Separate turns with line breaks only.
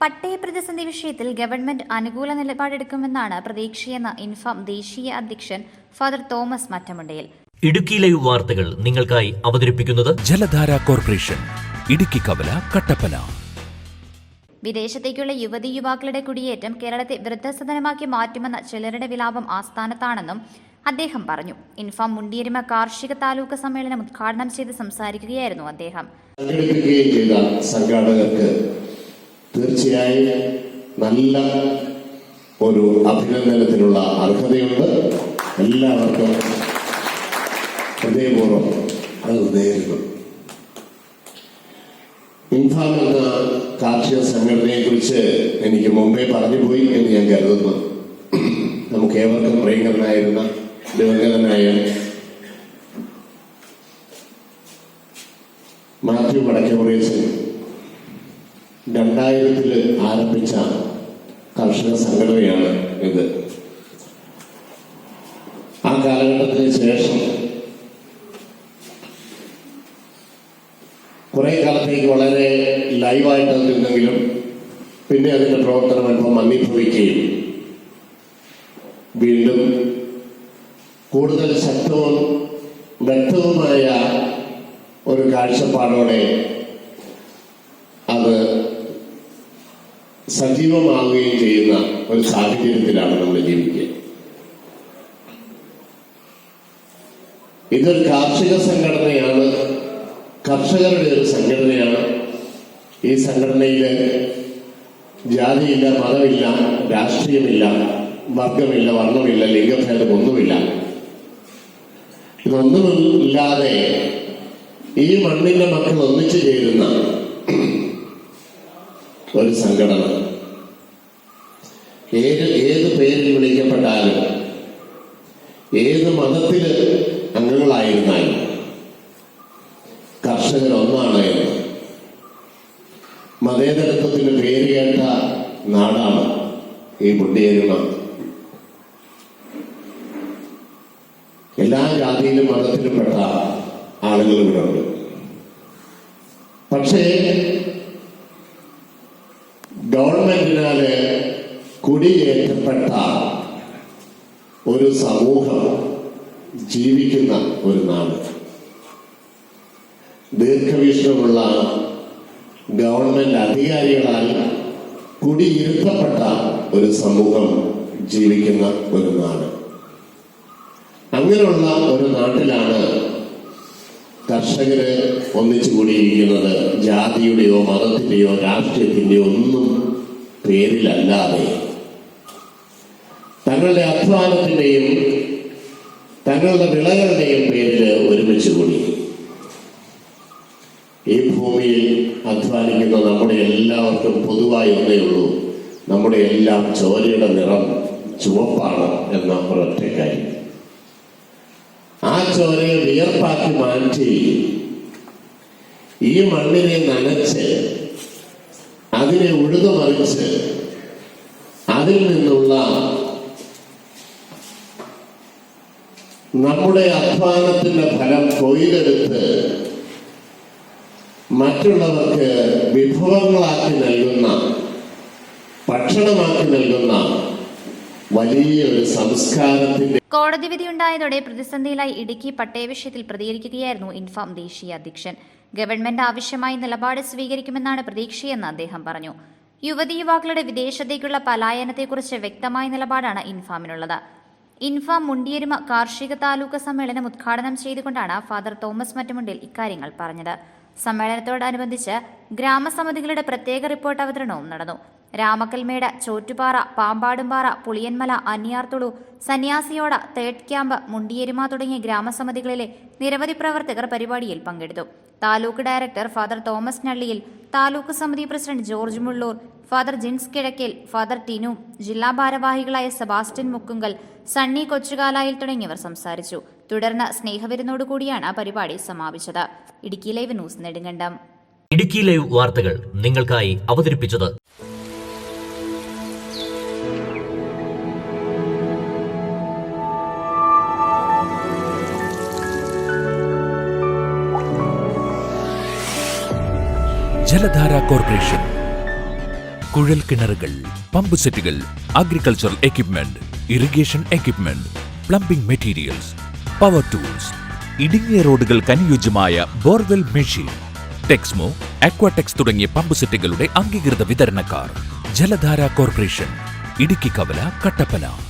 പട്ടയ പ്രതിസന്ധി വിഷയത്തിൽ ഗവൺമെന്റ് അനുകൂല നിലപാടെടുക്കുമെന്നാണ് പ്രതീക്ഷയെന്ന് ഇൻഫാം ദേശീയ അധ്യക്ഷൻ father Thomas Mattamundayil.
Idukki live വാർത്തകൾ നിങ്ങൾക്കായി അവതരിപ്പിക്കുന്നത്
ജലധാര കോർപ്പറേഷൻ ഇടുക്കി കവല കട്ടപ്പന.
വിദേശത്തേക്കുള്ള യുവതി യുവാക്കളുടെ കുടിയേറ്റം കേരളത്തെ വൃദ്ധസദനമാക്കി മാറ്റുമെന്ന ചിലരുടെ വിലാപം ആസ്ഥാനത്താണെന്നും അദ്ദേഹം പറഞ്ഞു. ഇൻഫാം മുണ്ടിയരിമ കാർഷിക താലൂക്ക് സമ്മേളനം ഉദ്ഘാടനം ചെയ്ത് സംസാരിക്കുകയായിരുന്നു അദ്ദേഹം.
സംഘാടകർക്ക് തീർച്ചയായും നല്ല ഒരു അഭിനന്ദനത്തിനുള്ള അർഹതയുണ്ട്. എല്ലാവർക്കും ഹൃദയപൂർവം അത് നേരുന്നു. ഇൻഫാം എന്ന കാർഷിക സംഘടനയെ കുറിച്ച് എനിക്ക് മുമ്പേ പറഞ്ഞുപോയി എന്ന് ഞാൻ കരുതുന്നു. നമുക്ക് ഏവർക്കും പ്രിയങ്കരനായിരുന്ന ദിവംഗതനായ മാത്യു വടക്കേമുറിയച്ചൻ രണ്ടായിരത്തിൽ ആരംഭിച്ച കർഷക സംഘടനയാണ് ഇത്. ആ കാലഘട്ടത്തിന് ശേഷം കുറെ കാലത്തേക്ക് വളരെ ലൈവായിട്ട് നിന്നെങ്കിലും പിന്നെ അതിന്റെ പ്രവർത്തനം അല്പം മന്ദിഭവിക്കുകയും വീണ്ടും കൂടുതൽ ശക്തവും വ്യക്തവുമായ ഒരു കാഴ്ചപ്പാടോടെ അത് സജീവമാവുകയും ചെയ്യുന്ന ഒരു സാഹചര്യത്തിലാണ് നമ്മൾ ജീവിക്കുക. ഇതൊരു കാർഷിക സംഘടനയാണ്. കർഷകരുടെ ഒരു സംഘടനയാണ്. ഈ സംഘടനയിൽ ജാതിയില്ല മതമില്ല രാഷ്ട്രീയമില്ല വർഗമില്ല വർണമില്ല ലിംഗഭേദം ഒന്നുമില്ല. ഇതൊന്നുമില്ലാതെ ഈ മണ്ണിന്റെ മക്കൾ ഒന്നിച്ചു ചേരുന്ന ഒരു സംഘടന. ഏത് ഏത് പേരിൽ വിളിക്കപ്പെട്ടാലും ഏത് മതത്തിൽ അംഗങ്ങളായിരുന്നാലും കർഷകർ ഒന്നാണ് എന്ന്. മതേതരത്വത്തിന് പേര് കേട്ട നാടാണ് ഈ പുണ്ടിയേരുമ എല്ലാ ജാതിയിലും മതത്തിലും പെട്ട ആളുകൾ ഇവിടെ ഉണ്ട്. പക്ഷേ ഗവൺമെന്റിനാല് കുടിയേറ്റപ്പെട്ട ഒരു സമൂഹം ജീവിക്കുന്ന ഒരു നാട്. ദീർഘവീക്ഷണമുള്ള ഗവൺമെന്റ് അധികാരികളാൽ കുടിയിരുത്തപ്പെട്ട ഒരു സമൂഹം ജീവിക്കുന്ന ഒരു നാട്. അങ്ങനെയുള്ള ഒരു നാട്ടിലാണ് കർഷകര് ഒന്നിച്ചു കൂടിയിരിക്കുന്നത് ജാതിയുടെയോ മതത്തിന്റെയോ രാഷ്ട്രീയത്തിന്റെയോ ഒന്നും പേരിലല്ലാതെ തങ്ങളുടെ അധ്വാനത്തിന്റെയും തങ്ങളുടെ വിളകളുടെയും പേരിൽ ഒരുമിച്ച് കൂടി. ഈ ഭൂമിയിൽ അധ്വാനിക്കുന്ന നമ്മുടെ എല്ലാവർക്കും പൊതുവായി ഒന്നേ ഉള്ളൂ. നമ്മുടെ എല്ലാം ചോരയുടെ നിറം ചുവപ്പാണ് എന്ന ഒരൊറ്റ കാര്യം. ചോരയെ വിയർപ്പാക്കി മാറ്റി ഈ മണ്ണിനെ നനച്ച് അതിനെ ഉഴുതുമറിച്ച് അതിൽ നിന്നുള്ള നമ്മുടെ അധ്വാനത്തിന്റെ ഫലം കൊയ്തെടുത്ത് മറ്റുള്ളവർക്ക് വിഭവങ്ങളാക്കി നൽകുന്ന ഭക്ഷണമാക്കി നൽകുന്ന വലിയ ഒരു സംസ്കാരത്തിന്റെ
കോടതി വിധിയുണ്ടായതോടെ പ്രതിസന്ധിയിലായി ഇടുക്കി പട്ടയ വിഷയത്തിൽ പ്രതികരിക്കുകയായിരുന്നു ഇൻഫാം ദേശീയ അധ്യക്ഷൻ. ഗവൺമെന്റ് ആവശ്യമായി നിലപാട് സ്വീകരിക്കുമെന്നാണ് പ്രതീക്ഷയെന്ന് അദ്ദേഹം പറഞ്ഞു. യുവതി യുവാക്കളുടെ വിദേശത്തേക്കുള്ള പലായനത്തെക്കുറിച്ച് വ്യക്തമായ നിലപാടാണ് ഇൻഫാമിനുള്ളത്. ഇൻഫാം മുണ്ടിയരുമ കാർഷിക താലൂക്ക് സമ്മേളനം ഉദ്ഘാടനം ചെയ്തുകൊണ്ടാണ് ഫാദർ തോമസ് മറ്റുമുണ്ടിൽ ഇക്കാര്യങ്ങൾ പറഞ്ഞത്. സമ്മേളനത്തോടനുബന്ധിച്ച് ഗ്രാമസമിതികളുടെ പ്രത്യേക റിപ്പോർട്ട് അവതരണവും നടന്നു. രാമക്കൽമേട് ചോറ്റുപാറ പാമ്പാടുംപാറ പുളിയന്മല അന്നിയാർത്തുളു സന്യാസിയോട തേർഡ് ക്യാമ്പ് മുണ്ടിയരുമ തുടങ്ങിയ ഗ്രാമസമിതികളിലെ നിരവധി പ്രവർത്തകർ പരിപാടിയിൽ പങ്കെടുത്തു. Taluk director father Thomas Nalliyil taluk സമിതി president George Mullur father Jins Kizhakkel father Tinu ജില്ലാ ഭാരവാഹികളായ സെബാസ്റ്റ്യൻ മുക്കുങ്കൽ സണ്ണി കൊച്ചുകാലായിൽ തുടങ്ങിയവർ സംസാരിച്ചു. തുടർന്ന് സ്നേഹവിരുന്നോടുകൂടിയാണ് പരിപാടി സമാപിച്ചത്. Idukki live news Nedumkandam.
Idukki live വാർത്തകൾ നിങ്ങൾക്കായി അവതരിപ്പിച്ചത്
ജലധാര കോർപ്പറേഷൻ. കുഴൽ കിണറുകൾ pump sets agricultural equipment irrigation equipment plumbing materials power tools ഇടുങ്ങിയ റോഡുകൾക്ക് അനുയോജ്യമായ ബോർവെൽ മെഷീൻ ടെക്സ്മോ അക്വാടെക്സ് തുടങ്ങിയ പമ്പ് സെറ്റുകളുടെ അംഗീകൃത വിതരണക്കാർ. ജലധാര കോർപ്പറേഷൻ ഇടുക്കി കവല കട്ടപ്പന.